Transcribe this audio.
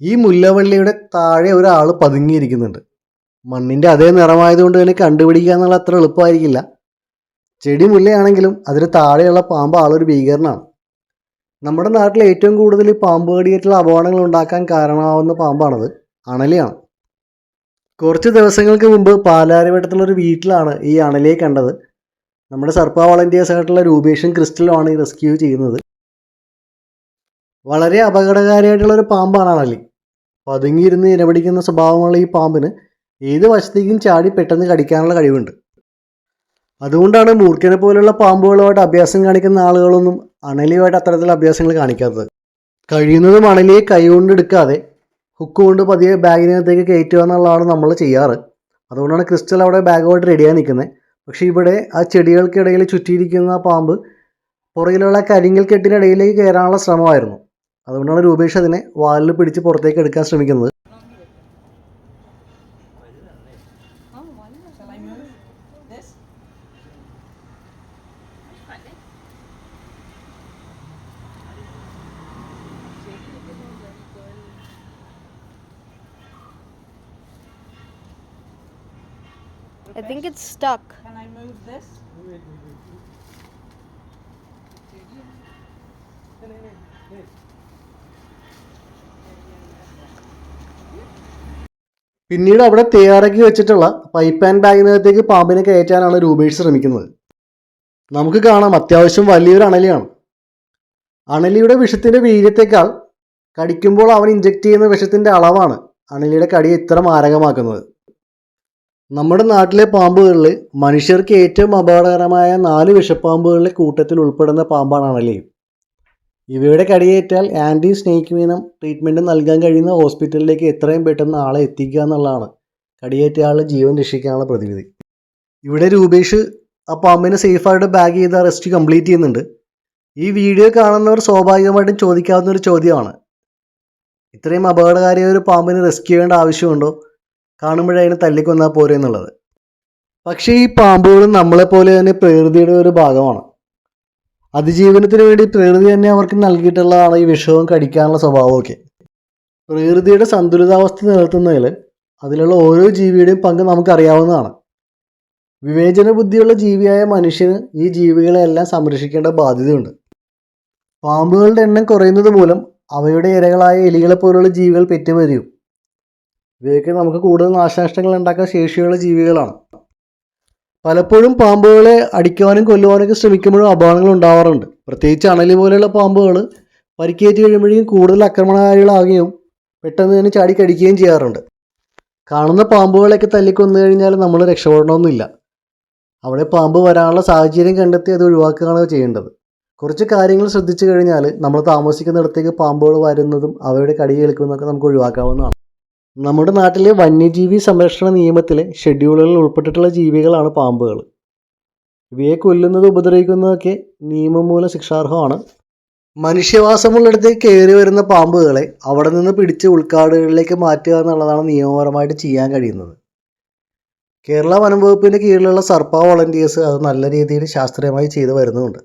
ഈ മുല്ലവള്ളിയുടെ താഴെ ഒരാൾ പതുങ്ങിയിരിക്കുന്നുണ്ട്. മണ്ണിന്റെ അതേ നിറമായതുകൊണ്ട് തന്നെ കണ്ടുപിടിക്കുക എന്നുള്ള അത്ര എളുപ്പമായിരിക്കില്ല. ചെടി മുല്ലയാണെങ്കിലും അതിന് താഴെയുള്ള പാമ്പ് ആളൊരു ഭീകരനാണ്. നമ്മുടെ നാട്ടിൽ ഏറ്റവും കൂടുതൽ പാമ്പ് കടിയേറ്റുള്ള അപകടങ്ങൾ ഉണ്ടാക്കാൻ കാരണമാവുന്ന പാമ്പാണത് അണലിയാണ്. കുറച്ച് ദിവസങ്ങൾക്ക് മുമ്പ് പാലാരിവട്ടത്തുള്ള ഒരു വീട്ടിലാണ് ഈ അണലിയെ കണ്ടത്. നമ്മുടെ സർപ്പ വളണ്ടിയേഴ്സ് ആയിട്ടുള്ള രൂപേഷും ക്രിസ്റ്റലുമാണ് ഈ റെസ്ക്യൂ ചെയ്യുന്നത്. വളരെ അപകടകാരിയായിട്ടുള്ള ഒരു പാമ്പാണ് അണലി പതുങ്ങിയിരുന്ന് ഇരപിടിക്കുന്ന സ്വഭാവമുള്ള ഈ പാമ്പിന് ഏത് വശത്തേക്കും ചാടി പെട്ടെന്ന് കടിക്കാനുള്ള കഴിവുണ്ട്. അതുകൊണ്ടാണ് മൂർഖനെ പോലുള്ള പാമ്പുകളുമായിട്ട് അഭ്യാസം കാണിക്കുന്ന ആളുകളൊന്നും അണലിയുമായിട്ട് അത്തരത്തിലുള്ള അഭ്യാസങ്ങൾ കാണിക്കാത്തത്. കഴിയുന്നതും അണലിയെ കൈകൊണ്ട് എടുക്കാതെ ഹുക്ക് കൊണ്ട് പതിയെ ബാഗിനകത്തേക്ക് കയറ്റുക എന്നുള്ളതാണ് നമ്മൾ ചെയ്യാറ്. അതുകൊണ്ടാണ് ക്രിസ്റ്റൽ അവിടെ ബാഗുമായിട്ട് റെഡിയായി നിൽക്കുന്നത്. പക്ഷേ ഇവിടെ ആ ചെടികൾക്കിടയിൽ ചുറ്റിയിരിക്കുന്ന പാമ്പ് പുറകിലുള്ള കരിങ്കൽ കെട്ടിനിടയിലേക്ക് കയറാനുള്ള ശ്രമമായിരുന്നു. അതുകൊണ്ടാണ് രൂപേഷ് അതിനെ വാലിൽ പിടിച്ച് പുറത്തേക്ക് എടുക്കാൻ ശ്രമിക്കുന്നത് Oh, I move this? Think it's stuck. Can I move this? പിന്നീട് അവിടെ തയ്യാറാക്കി വെച്ചിട്ടുള്ള പൈപ്പ് ആൻഡ് ബാഗിനകത്തേക്ക് പാമ്പിനെ കയറ്റാനാണ് രൂപേഷ് ശ്രമിക്കുന്നത്. നമുക്ക് കാണാം അത്യാവശ്യം വലിയൊരു അണലിയാണ്. അണലിയുടെ വിഷത്തിന്റെ വീര്യത്തേക്കാൾ കടിക്കുമ്പോൾ അവൻ ഇഞ്ചെക്ട് ചെയ്യുന്ന വിഷത്തിന്റെ അളവാണ് അണലിയുടെ കടിയെ ഇത്ര മാരകമാക്കുന്നത്. നമ്മുടെ നാട്ടിലെ പാമ്പുകളിൽ മനുഷ്യർക്ക് ഏറ്റവും അപകടകരമായ നാല് വിഷപ്പാമ്പുകളിലെ കൂട്ടത്തിൽ ഉൾപ്പെടുന്ന പാമ്പാണ് അണലി. ഇവയുടെ കടിയേറ്റാൽ ആന്റി സ്നേക്ക് വീനം ട്രീറ്റ്മെന്റ് നൽകാൻ കഴിയുന്ന ഹോസ്പിറ്റലിലേക്ക് എത്രയും പെട്ടെന്ന് ആളെ എത്തിക്കുക എന്നുള്ളതാണ്. കടിയേറ്റ ആളുടെ ജീവൻ രക്ഷിക്കാനുള്ള പ്രതിവിധി. ഇവിടെ രൂപേഷ് ആ പാമ്പിനെ സേഫായിട്ട് ബാഗ് ചെയ്ത് അറസ്റ്റ് കംപ്ലീറ്റ് ചെയ്യുന്നുണ്ട്. ഈ വീഡിയോ കാണുന്നവർ സ്വാഭാവികമായിട്ടും ചോദിക്കാവുന്ന ഒരു ചോദ്യമാണ്. ഇത്രയും അപകടകാരിയായ ഒരു പാമ്പിനെ റെസ്ക്യൂ ചെയ്യേണ്ട ആവശ്യമുണ്ടോ? കാണുമ്പോഴേ അതിനെ തല്ലിക്കൊന്നാൽ പോരെ എന്നുള്ളത്. പക്ഷേ ഈ പാമ്പുകളും നമ്മളെപ്പോലെ തന്നെ പ്രകൃതിയുടെ ഒരു ഭാഗമാണ്. അതിജീവനത്തിന് വേണ്ടി പ്രകൃതി തന്നെ അവർക്ക് നൽകിയിട്ടുള്ളതാണ് ഈ വിഷവും കടിക്കാനുള്ള സ്വഭാവമൊക്കെ. പ്രകൃതിയുടെ സന്തുലിതാവസ്ഥ നിലനിർത്തുന്നതിൽ അതിലുള്ള ഓരോ ജീവിയുടെയും പങ്ക് നമുക്കറിയാവുന്നതാണ്. വിവേചന ബുദ്ധിയുള്ള ജീവിയായ മനുഷ്യന് ഈ ജീവികളെല്ലാം സംരക്ഷിക്കേണ്ട ബാധ്യതയുണ്ട്. പാമ്പുകളുടെ എണ്ണം കുറയുന്നത് മൂലം അവയുടെ ഇരകളായ എലികളെ പോലുള്ള ജീവികൾ പെറ്റുവരും ഇവയൊക്കെ നമുക്ക് കൂടുതൽ നാശനഷ്ടങ്ങൾ ഉണ്ടാക്കാൻ ശേഷിയുള്ള ജീവികളാണ്. പലപ്പോഴും പാമ്പുകളെ അടിക്കുവാനും കൊല്ലുവാനൊക്കെ ശ്രമിക്കുമ്പോഴും അപകടങ്ങൾ ഉണ്ടാവാറുണ്ട്. പ്രത്യേകിച്ച് അണലി പോലെയുള്ള പാമ്പുകൾ പരിക്കേറ്റ് കഴിയുമ്പോഴേക്കും കൂടുതൽ ആക്രമണകാരികളാകുകയും പെട്ടെന്ന് തന്നെ ചാടിക്കടിക്കുകയും ചെയ്യാറുണ്ട്. കാണുന്ന പാമ്പുകളെയൊക്കെ തല്ലിക്കൊന്നു കഴിഞ്ഞാൽ നമ്മൾ രക്ഷപ്പെടണമെന്നില്ല അവിടെ പാമ്പ് വരാനുള്ള സാഹചര്യം കണ്ടെത്തി അത് ഒഴിവാക്കുകയാണ് ചെയ്യേണ്ടത്. കുറച്ച് കാര്യങ്ങൾ ശ്രദ്ധിച്ചു കഴിഞ്ഞാൽ നമ്മൾ താമസിക്കുന്നിടത്തേക്ക് പാമ്പുകൾ വരുന്നതും അവയുടെ കടി കേൾക്കുന്നതൊക്കെ നമുക്ക് ഒഴിവാക്കാവുന്നതാണ്. നമ്മുടെ നാട്ടിലെ വന്യജീവി സംരക്ഷണ നിയമത്തിലെ ഷെഡ്യൂളുകളിൽ ഉൾപ്പെട്ടിട്ടുള്ള ജീവികളാണ് പാമ്പുകൾ. ഇവയെ കൊല്ലുന്നത് ഉപദ്രവിക്കുന്നതൊക്കെ നിയമമൂല മൂലം ശിക്ഷാർഹമാണ്. മനുഷ്യവാസമുള്ളിടത്ത് കയറി വരുന്ന പാമ്പുകളെ അവിടെ നിന്ന് പിടിച്ച് ഉൾക്കാടുകളിലേക്ക് മാറ്റുക എന്നുള്ളതാണ് നിയമപരമായിട്ട് ചെയ്യാൻ കഴിയുന്നത്. കേരള വനം വകുപ്പിന്റെ കീഴിലുള്ള സർപ്പ വോളണ്ടിയേഴ്സ് അത് നല്ല രീതിയിൽ ശാസ്ത്രീയമായി ചെയ്തു വരുന്നുമുണ്ട്.